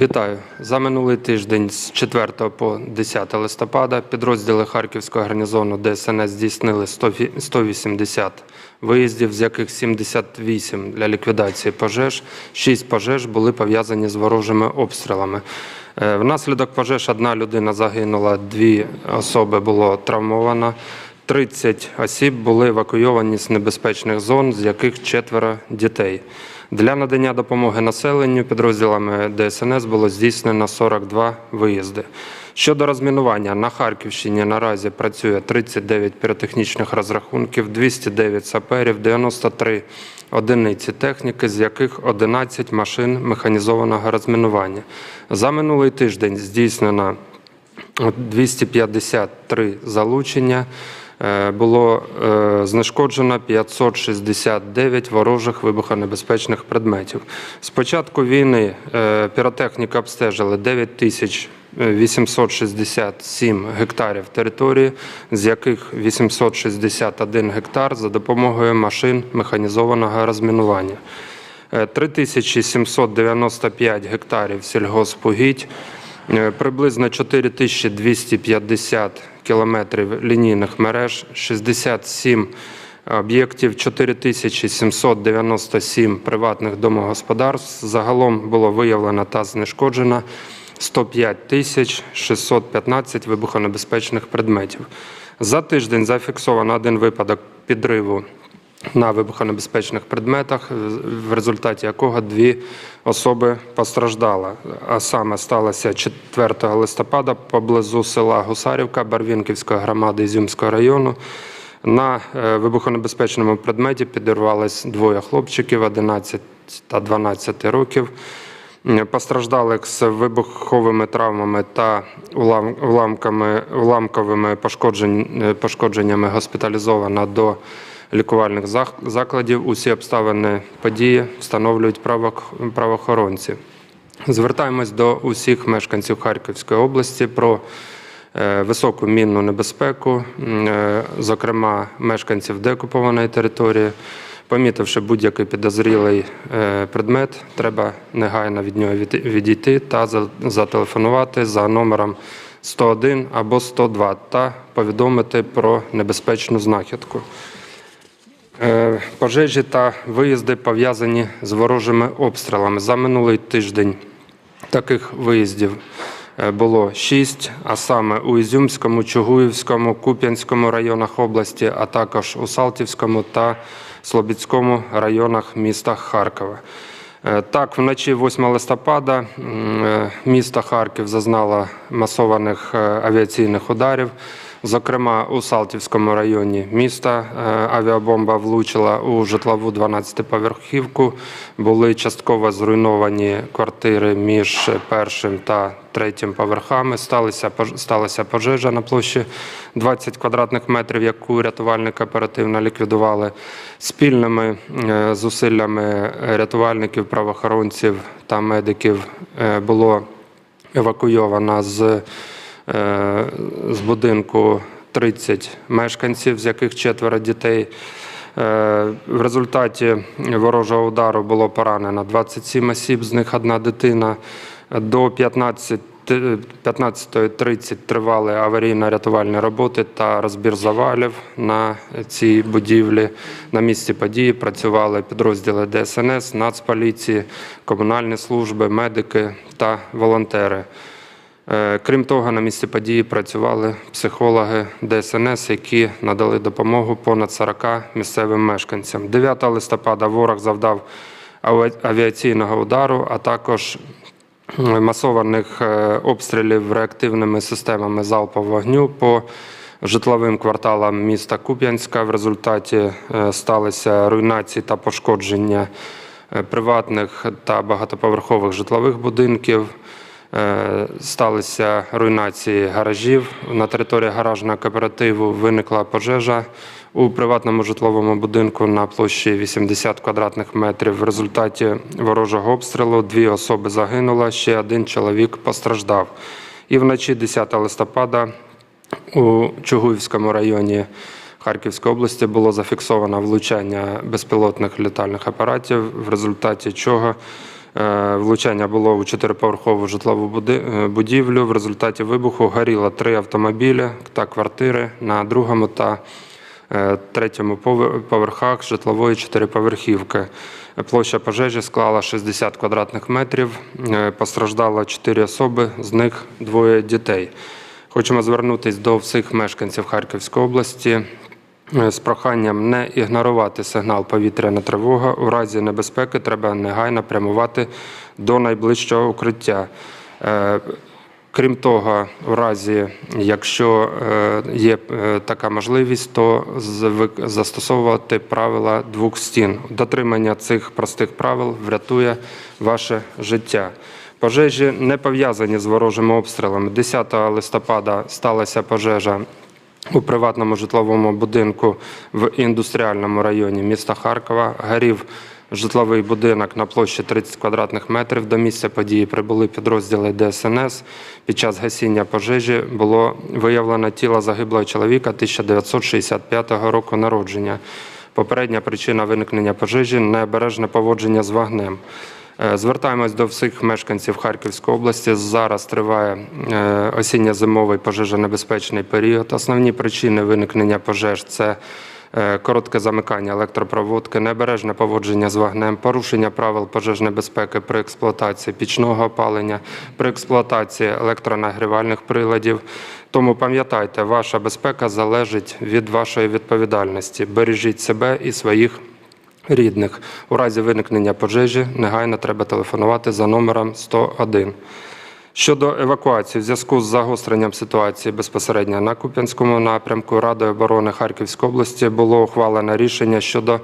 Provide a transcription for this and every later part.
Вітаю. За минулий тиждень з 4 по 10 листопада підрозділи Харківського гарнізону ДСНС здійснили 100 фі- 180 виїздів, з яких 78 для ліквідації пожеж. 6 пожеж були пов'язані з ворожими обстрілами. Е, Внаслідок пожеж одна людина загинула, дві особи було травмовано. 30 осіб були евакуйовані з небезпечних зон, з яких четверо дітей. Для надання допомоги населенню підрозділами ДСНС було здійснено 42 виїзди. Щодо розмінування, на Харківщині наразі працює 39 піротехнічних розрахунків, 209 саперів, 93 одиниці техніки, з яких 11 машин механізованого розмінування. За минулий тиждень здійснено 253 залучення. Е, Було е, знешкоджено 569 ворожих вибухонебезпечних предметів. З початку війни е, піротехніка обстежили 9 тисяч 867 гектарів території, з яких 861 гектар за допомогою машин механізованого розмінування. Е, 3795 гектарів сільгоспугідь, приблизно 4250 кілометрів лінійних мереж, 67 об'єктів, 4797 приватних домогосподарств. Загалом було виявлено та знешкоджено 105 тисяч 615 вибухонебезпечних предметів. За тиждень зафіксовано один випадок підриву на вибухонебезпечних предметах, в результаті якого дві особи постраждали. А саме сталося 4 листопада поблизу села Гусарівка Барвінківської громади Ізюмського району. На е, вибухонебезпечному предметі підірвались двоє хлопчиків 11 та 12 років. М, Постраждалих з вибуховими травмами та улам- уламками, уламковими е, пошкодженнями госпіталізовано до лікувальних закладів. Усі обставини події встановлюють правоох- правоохоронці. Звертаємось до усіх мешканців Харківської області про е, високу мінну небезпеку, е, зокрема мешканців деокупованої території. Помітивши будь-який підозрілий е, предмет, треба негайно від нього від- відійти та за- зателефонувати за номером 101 або 102 та повідомити про небезпечну знахідку. Е, Пожежі та виїзди пов'язані з ворожими обстрілами. За минулий тиждень таких виїздів е, було шість, а саме у Ізюмському, Чугуївському, Куп'янському районах області, а також у Салтівському та Слобідському районах міста Харкова. Е, Так, вночі 8 листопада місто Харків зазнало масованих авіаційних ударів. Зокрема, у Салтівському районі міста е, авіабомба влучила у житлову 12-поверхівку. Були частково зруйновані квартири між першим та третім поверхами. Сталася, сталася пожежа на площі 20 квадратних метрів, яку рятувальники оперативно ліквідували. Спільними е, зусиллями рятувальників, правоохоронців та медиків е, було евакуйовано з з будинку 30 мешканців, з яких четверо дітей. Е, В результаті ворожого удару було поранено 27 осіб, з них одна дитина. До 15 15.30 тривали аварійно-рятувальні роботи та розбір завалів на цій будівлі. На місці події працювали підрозділи ДСНС, Нацполіції, комунальні служби, медики та волонтери. Е, Крім того, на місці події працювали психологи ДСНС, які надали допомогу понад 40 місцевим мешканцям. 9 листопада ворог завдав авіаційного удару, а також масованих е, обстрілів реактивними системами залпового вогню по житловим кварталам міста Куп'янська. В результаті е, сталися руйнації та пошкодження приватних та багатоповерхових житлових будинків. Е, Сталися руйнації гаражів. На території гаражного кооперативу виникла пожежа у приватному житловому будинку на площі 80 квадратних метрів. В результаті ворожого обстрілу дві особи загинуло, ще один чоловік постраждав. І вночі 10 листопада у Чугуївському районі Харківської області було зафіксовано влучання безпілотних літальних апаратів, в результаті чого Влучання було у чотириповерхову житлову е, будівлю. В результаті вибуху горіло три автомобілі та квартири на другому та е, третьому поверхах житлової чотириповерхівки. Площа пожежі склала 60 квадратних метрів. Е, Постраждало 4 особи, з них двоє дітей. Хочемо звернутися до всіх мешканців Харківської області е, з проханням не ігнорувати сигнал повітряна тривога. У разі небезпеки треба негайно прямувати до найближчого укриття. Е, Крім того, у разі, якщо е, є е, така можливість, то застосовувати правила двох стін. Дотримання цих простих правил врятує ваше життя. Пожежі не пов'язані з ворожими обстрілами. 10 листопада сталася пожежа у приватному житловому будинку в індустріальному районі міста Харкова. Горів житловий будинок на площі 30 квадратних метрів. До місця події прибули підрозділи ДСНС. Під час гасіння пожежі було виявлено тіло загиблого чоловіка 1965 року народження. Попередня причина виникнення пожежі необережне поводження з вогнем. Е, Звертаємось до всіх мешканців Харківської області. Зараз триває е, осінньо-зимовий пожежонебезпечний період. Основні причини виникнення пожеж це е, коротке замикання електропроводки, небережне поводження з вогнем, порушення правил пожежної безпеки при експлуатації пічного опалення, при експлуатації електронагрівальних приладів. Тому пам'ятайте, ваша безпека залежить від вашої відповідальності. Бережіть себе і своїх рідних. У разі виникнення пожежі негайно треба телефонувати за номером 101. Щодо евакуації, в зв'язку з загостренням ситуації безпосередньо на Куп'янському напрямку Радою оборони Харківської області було ухвалено рішення щодо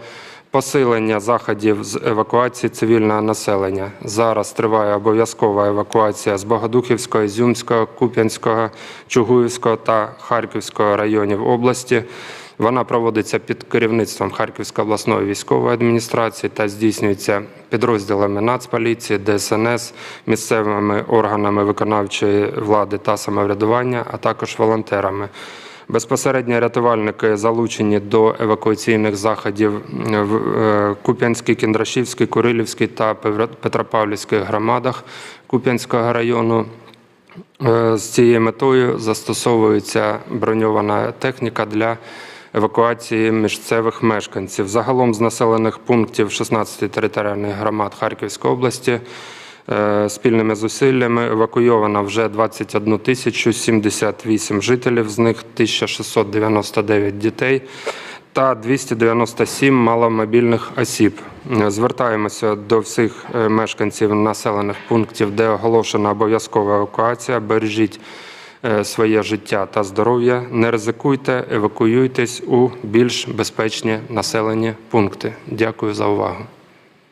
посилення заходів з евакуації цивільного населення. Зараз триває обов'язкова евакуація з Богодухівського, Ізюмського, Куп'янського, Чугуївського та Харківського районів області. Вона проводиться під керівництвом Харківської обласної військової адміністрації та здійснюється підрозділами Нацполіції, ДСНС, місцевими органами виконавчої влади та самоврядування, а також волонтерами. Безпосередньо рятувальники залучені до евакуаційних заходів в е, Куп'янській, Кіндрашівській, Курилівській та Петропавлівських громадах Куп'янського району. Е, З цією метою застосовується броньована техніка для евакуації місцевих мешканців. Загалом з населених пунктів 16 територіальних громад Харківської області е, спільними зусиллями евакуйовано вже 21 тисячу 78 жителів, з них 1699 дітей та 297 маломобільних осіб. Звертаємося до всіх е, мешканців населених пунктів, де оголошена обов'язкова евакуація. Бережіть своє життя та здоров'я, не ризикуйте, евакуюйтесь у більш безпечні населені пункти. Дякую за увагу.